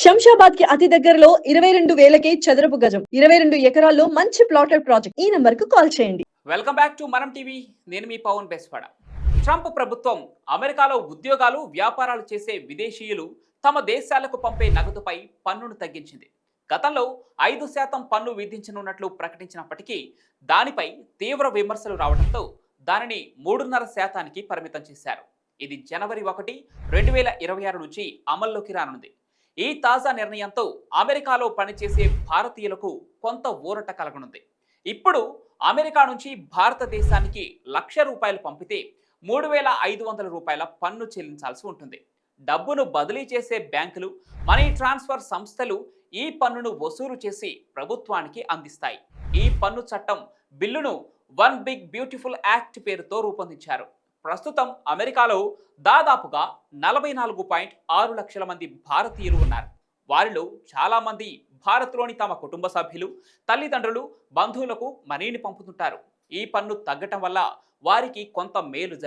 శంషాబాద్కి అతి దగ్గరలో ఇరవై రెండు వేలకే చదరపు గజం ఇరవై రెండు ఎకరాల్లో మంచి ప్లాటెడ్ ప్రాజెక్ట్. ఈ నంబర్కు కాల్ చేయండి. Welcome back to Manam TV. నేను మీ పవన్ బెస్వాడ. ట్రంప్ ప్రభుత్వం అమెరికాలో ఉద్యోగాలు వ్యాపారాలు చేసే విదేశీయులు తమ దేశాలకు పంపే నగదుపై పన్నును తగ్గించింది. గతంలో ఐదు శాతం పన్ను విధించనున్నట్లు ప్రకటించినప్పటికీ దానిపై తీవ్ర విమర్శలు రావడంతో దానిని మూడున్నర శాతానికి పరిమితం చేశారు. ఇది జనవరి ఒకటి రెండు వేల ఇరవై ఆరు నుంచి అమల్లోకి రానుంది. ఈ తాజా నిర్ణయంతో అమెరికాలో పనిచేసే భారతీయులకు కొంత ఊరట కలగనుంది. ఇప్పుడు అమెరికా నుంచి భారతదేశానికి లక్ష రూపాయలు పంపితే మూడు వేల ఐదు వందల రూపాయల పన్ను చెల్లించాల్సి ఉంటుంది. డబ్బును బదిలీ చేసే బ్యాంకులు మనీ ట్రాన్స్ఫర్ సంస్థలు ఈ పన్నును వసూలు చేసి ప్రభుత్వానికి అందిస్తాయి. ఈ పన్ను చట్టం బిల్లును వన్ బిగ్ బ్యూటిఫుల్ యాక్ట్ పేరుతో రూపొందించారు. ప్రస్తుతం అమెరికాలో దాదాపుగా నలభై నాలుగు పాయింట్ ఆరు లక్షల మంది భారతీయులు ఉన్నారు. వారిలో చాలా మంది భారత్లోని తమ కుటుంబ సభ్యులు తల్లిదండ్రులు బంధువులకు మనీని పంపుతుంటారు. ఈ పన్ను తగ్గటం వల్ల వారికి కొంత మేలు జరుగుతుంది.